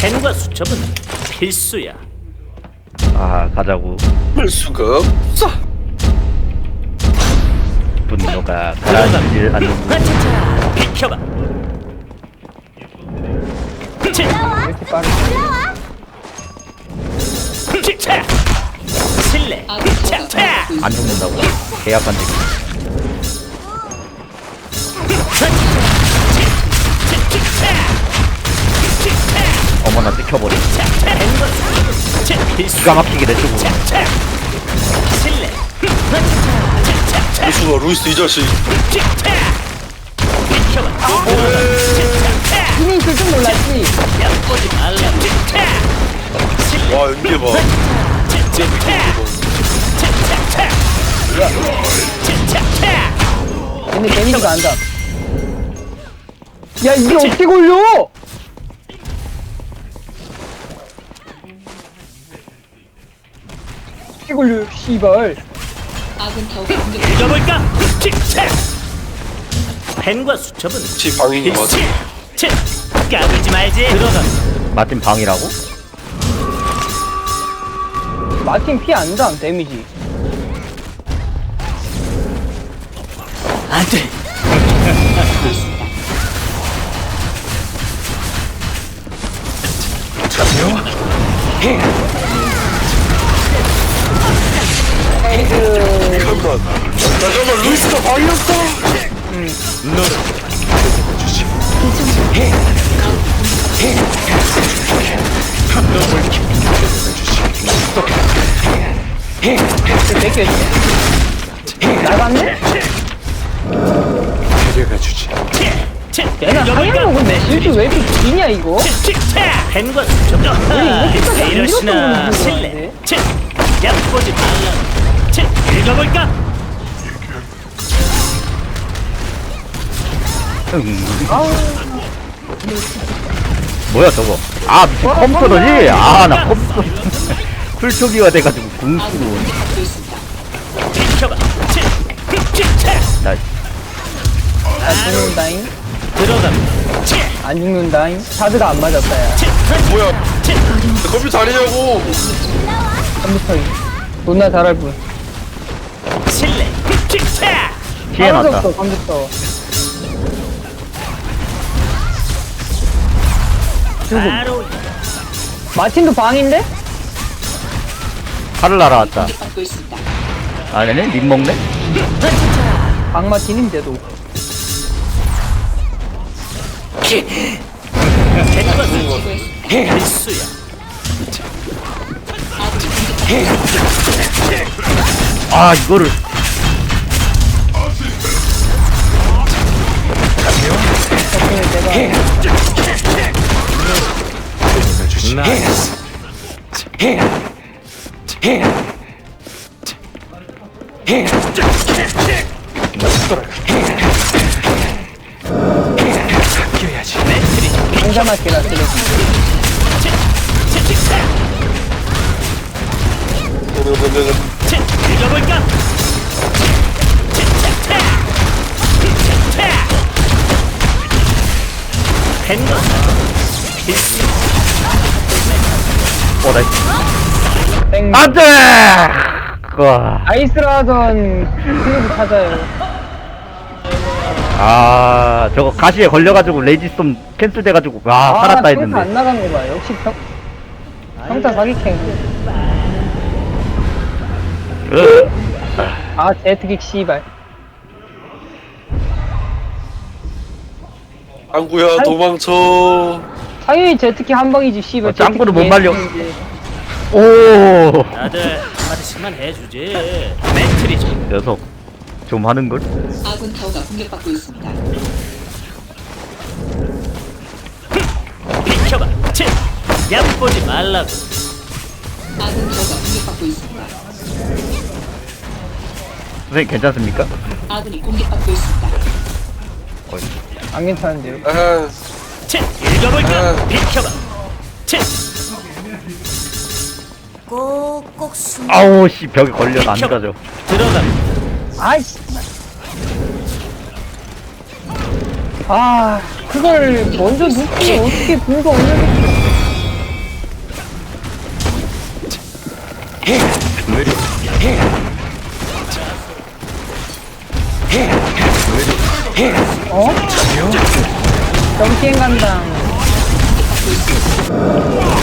펜과 수첩은 필수야. 아 가자고. 할 수가 없어. 분노가 가라앉질 않는 아차차 비켜봐. 치, 이렇게 빠르게 치차. 실내. 차차. 안 죽는다고? 계약한 적 치, 필수. 기가 막히게 내 쪽으로. 할 수가 루이스 이 자식. 힘이 있을 줄 몰랐지. 와 연계 봐. 얘네 데미지가 안다 야 이게 어떻게 걸려 어떻게 걸려 씨발 아군 타워가 공격 읽어볼까? 칙책! 펜과 수첩은 치 방인 거 필수. 같아. 칙! 까불지 말지. 들어가. 마틴 방이라고? 마틴 피 안다 데미지 안 돼. 잠깐만. 잠깐만 루이스가 방이었어. 뺏겼지 나갔네? 칙! 얘는 읽어볼까? 하얀 내 실드 왜 이렇게 기냐 이거! 펜과 수첩. 이렇게까지 안 이러시나. 있는데? 칙! 얕보지 말라. 칙! 읽어볼까? 응. 아우 뭐야 저거 아 미친 어, 컴퓨터지? 아 나 컴퓨터 풀초기화 돼가지고 궁수로. 비켜봐. 칙! 칙책! 나안 죽는다잉 들어가. 칙! 안 죽는다잉 사드가 안 맞았다 야 칙! 뭐야? 칙! 컴퓨터 아니냐고. 컴퓨터이 존나 잘할 뿐 실내. 피해 났다 떨어졌어 컴퓨터 바로 마틴도 방인데? 칼을 날아왔다 있습니다. 아니네? 님 먹네? 방 마틴인데도 필수야. 아 이거를. 덕분에 내가 혼자맞게라 쓰레기 필수 어 나이스 땡. 안 돼! 와. 아이스라던 클리브 찾아요. 아 저거 가시에 걸려가지고 레지스톰 캔슬 돼가지고 아, 살았다 평타 했는데. 안 나간 거 봐. 역시 평 평타 사기캔. 으, 아 제트킥 씨발. 안구야 도망쳐. 당연히 제트킥 한 방이지 씨발. 어, 짱구를 못 말려. 얘는 이제 오 다들 한마디씩만 해주지 멘트리죠 녀석 좀 하는 걸? 아군 타워가 공격받고 있습니다. 비켜봐 치! 얕보지 말라고 아군 타워가 공격받고 있습니다. 선생님 괜찮습니까? 아군이 공격받고 있습니다. 안 괜찮은데요? 아, 읽어볼까? 아. 비켜봐! 아우 씨 벽에 걸려서 안 가죠 들어가! 아이씨. 아, 그걸 먼저 눕히면 어떻게 분가 올려야 어? 정기행 간당.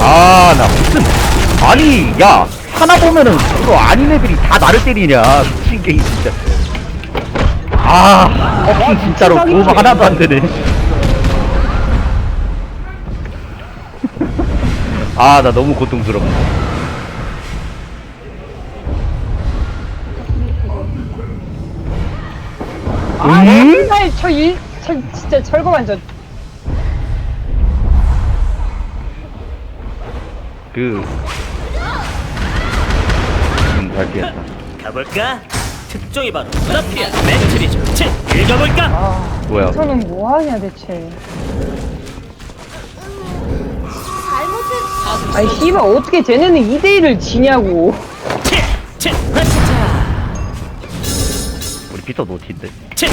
아, 나 무슨 아니, 야 하나 보면은 이거 아닌 애들이 다 나를 때리냐 미친 게 진짜. 아, 버킹 진짜로 도움 하나도 안 되네. 아, 나 너무 고통스러워. 아, 음? 맨날 저 일, 저 진짜 철거만 저. 그, 음, 잘 피했다. 가볼까? 특종이 바로 브라피아 매트리죠. 치, 읽어볼까? 아, 뭐야? 저는 뭐 하냐 대체. 잘못했 아니 씨발 어떻게 쟤네는 2대 1을 지냐고. 치, 치, 하차차. 우리 피터 노티인데. 치,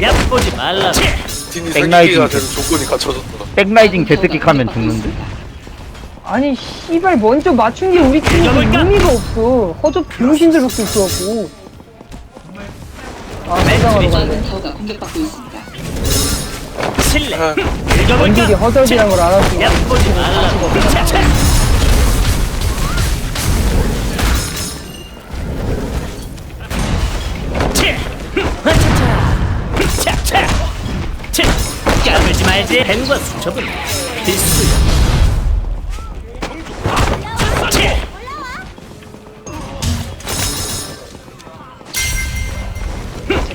얕보지 말라. 치, 디니 백라이징 사기기가 되는 조건이 갖춰졌다 백라이징 제트킥 하면 죽는데. 아니 씨발 먼저 맞춘 게 우리 팀이? 의미가 없어. 허접 병신들 밖에 없어갖고. 아 세상으로 가네. 타워가 공격받고 있습니다. 실례. 아? 원딜이 허접이란 걸 알았어. 얕보지 말라. 말지. 펜과 수첩은 필수야.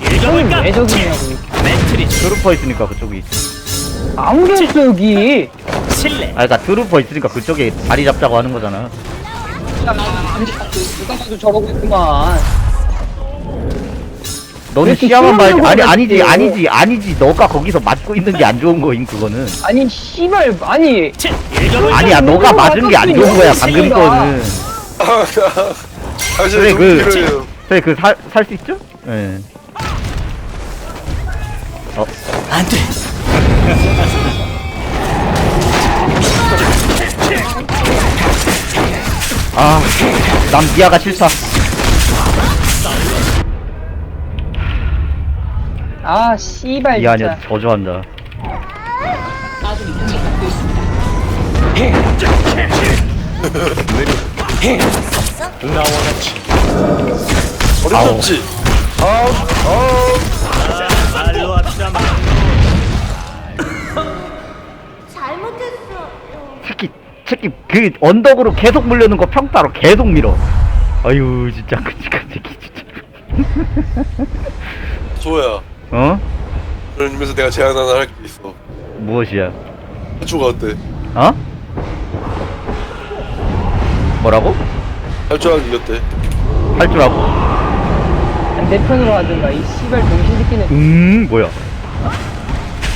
왜 저기냐고. 이렇게. 매트리죠. 트루퍼 있으니까 그쪽에 있어. 아무리 없어 여기. 실례. 아, 그니까 트루퍼 있으니까 그쪽에 자리 잡자고 하는 거잖아. 누가 봐도 저러고 있구만. 너는 이렇게 시야만 봐야지. 수영하려고 아니, 아니지, 하겠지. 아니지, 아니지. 너가 거기서 맞고 있는 게 안 좋은 거임, 그거는. 아니 씨발 아니? 아니야, 너가 맞은 게 안 좋은 거야, 방금. 거는. 사실 그래, 너무 그- 필요해요 그래, 그, 살, 살 수 있죠? 예. 안 돼. 아, 난 미아가 싫다. 아 씨발 미아 진짜. 아니야, 저주한다. 아군이 공격받고 있습니다. 잘못했어 새끼, 새끼, 그 언덕으로 계속 물려는 거 평타로 계속 밀어. 아유, 진짜, 끔찍한 새끼, 진짜. 조야 어? 그런 의미에서 내가 제안 하나 할 게 있어 무엇이야? 할주가 어때? 어? 뭐라고? 할주랑 이겼대 할줄 알고? 반대편으로 하든가 이 씨발 병신 새끼는 음, 뭐야?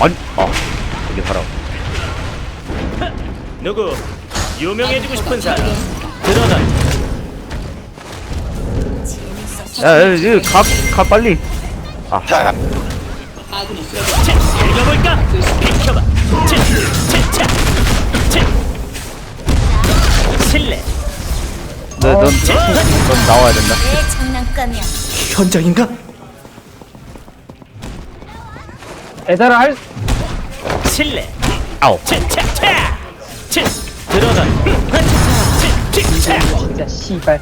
아니, 아, 이게 살아. 누구 유명해지고 싶은 사람 들어가. 야, 야, 야, 가, 가, 빨리. 아? 비켜봐. 차. 치. 실례. 너, 넌, 넌 나와야 된다. 내 장난감이야 현장인가? 배달을 할 실례. 아우. 차, 차. 들어가. 차. 진짜 씨발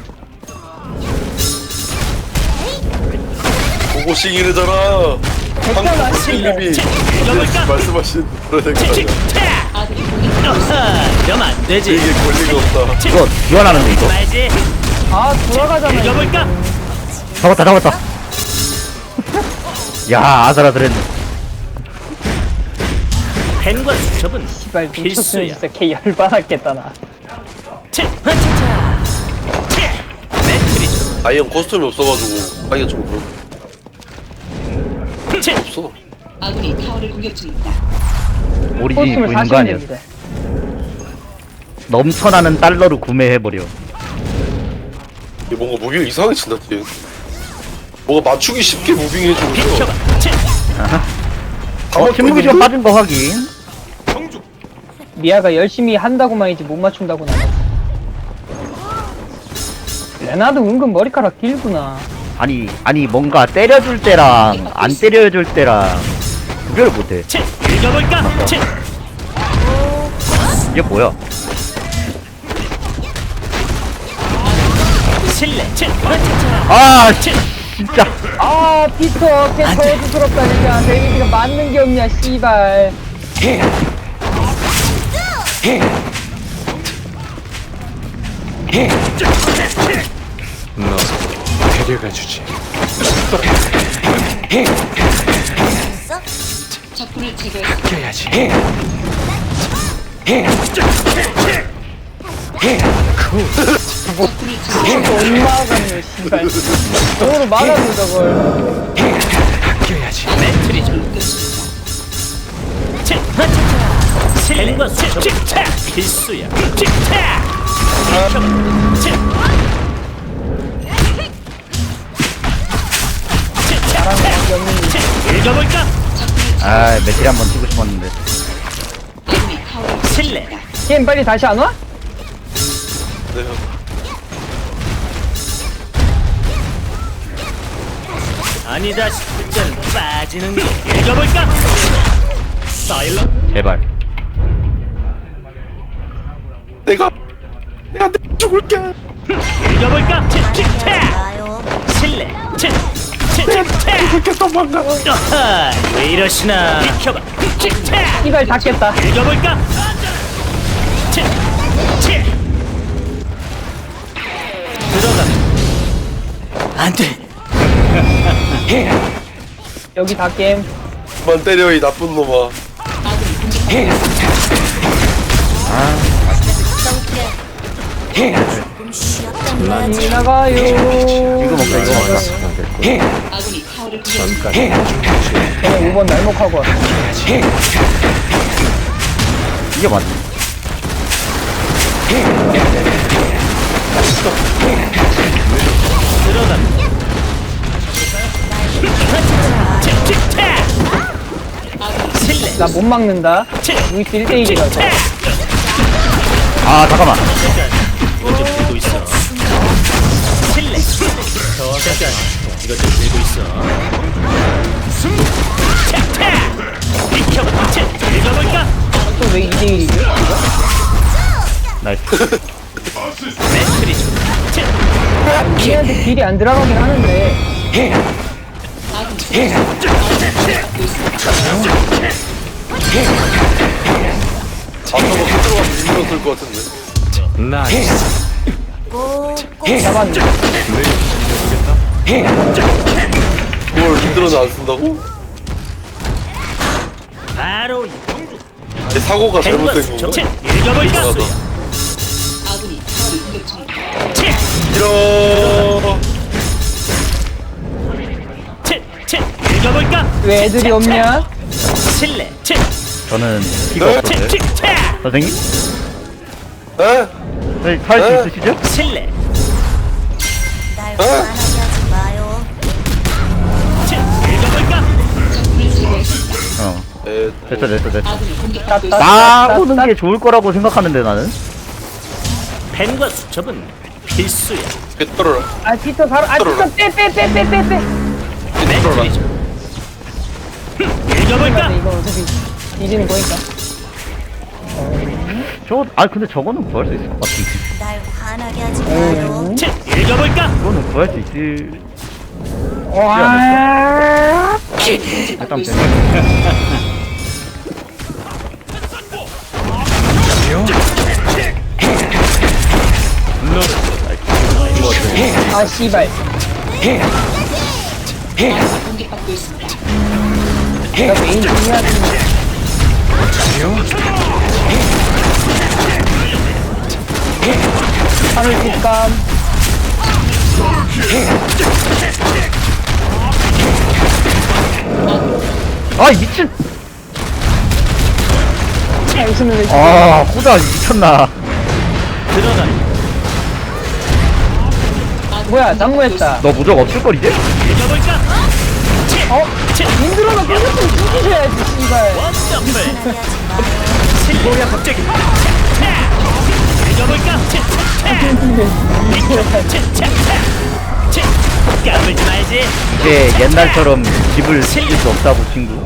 보고씩 이르잖아 됐잖아 필립이 씨발 읽어볼까? 말씀하신 그런 치, 생각 치, 아니야 차. 아군이 공격 어허, 이러면 안 되지. 이게 권리가 없다 치, 이거 지원하는데, 이거. 말지. 아 돌아가잖아. 읽어볼까? 잡았다, 잡았다. 야, 아슬아슬했네. 펜과 수첩은 씨발 필수야. 진짜 개 열받았겠다 나. 아이언 코스튬이 없어가지고 하기가 좀그 런 치, 없어 아군이 타워를 공격 중입니다. 오리진이 코스튬을 보이는 거 사시면 아니야? 됩니다 넘쳐나는 달러로 구매해버려. 이게 뭔가 무빙이 이상해진다 뒤에 뭔가 맞추기 쉽게 무빙 해주고 있어 비켜봐. 치, 어, 침묵이 좀 빠진 거 확인. 미아가 열심히 한다고만 이지 못 맞춘다고는 안 해. 레나도 은근 머리카락 길구나. 아니 아니 뭔가 때려줄 때랑 안 때려줄 때랑 구별을 못해. 치 읽어볼까? 치. 이게 뭐야? 실례 치. 아 씨, 진짜. 아, 피터, 걔 저주스럽다, 진짜. 데미지가 맞는 게 없냐, 씨발. 너 데려가 주지. 적군을 제거했습니다. 껴야지. 적군을 제거했습니다. 엄마가네, 씨발. 저거로 막아줘, 저걸. 껴야지. 매트리죠 치 실과 칙차 필수야 칙 읽어볼까? 아 매트리 한번 치고 싶었는데 실례 걔 빨리 다시 안 와? 네. 아니다 싶을 땐 빠지는 게 읽어볼까? 사일러 제발 내가 내가 내 죽을게. 읽어볼까? 나요. 실례 죽을게 도망가. 아하 왜 이러시나 비켜봐 이발 닫겠다. 읽어볼까? 들어가. 안 돼. 여기 다 게임. 그만 때려 이 나쁜 놈아. 지나가요. 이거 먹자 이거 먹자 아군이 타워를 공격합니다. 걔네 5번 날목하고 왔어. 이게 맞네 들어가. 치, 치, 차. 실례. 나못 막는다. 치, 루이스 1대1이라서. 차. 아 잠깐만 좀 들고 있어. 실례. 잠깐. 좀 들고 있어. 숨. 차, 차. 비켜봐. 치, 읽어볼까? 또왜 2대1이지? 나이스 매트리죠. 치, 걔한테 딜이 안 들어가긴 하는데. 앞으로 들어가서 밀었을 것 같은데. 나이스. 잡았네. 그걸 힘들어서 안 쓴다고? 바로 이내 사고가 잘못된 수첩. 건가? 치, 읽어볼까? 이상하다. 아군이 타워를 공격 중입니다. 치, 이러. 치, 치. 읽어볼까? 왜 애들이 없냐? 실례. 치, 저는 피가 네? 차. 선생님? 에? 네, 살수 네? 있으시죠? 실례. 날 됐어 됐어 됐어 있습니다. 나오는 게 좋을 거라고 생각하는데 나는 펜과 수첩은 필수야. 게 떨어라. 아, 피터 바로, 아, 피터 빼, 빼, 빼, 빼, 빼, 빼. 매트리죠. 읽어볼까? 이거 어차피 뒤지는 거니까. 저 아 근데 저거는 구할 수 있을 것 같은데 날 화나게 하지 마요. 치, 읽어볼까? 그거는 구할 수 있을 와. 일단 돼. 아, 씨발. 공격받고 있습니다. 내가 메인 중이야. 하늘 뒷감. 아이 미친 당신은 왜아 호자 미쳤나 들어가. 뭐야, 난무했다. 너 무적 없을걸 이제? 어? 치, 민들어가 공격좀 죽이셔야지, 씨발. 뭐야 갑자기? 까불지 말지 이제 옛날처럼 집을 지을 수 없다고 친구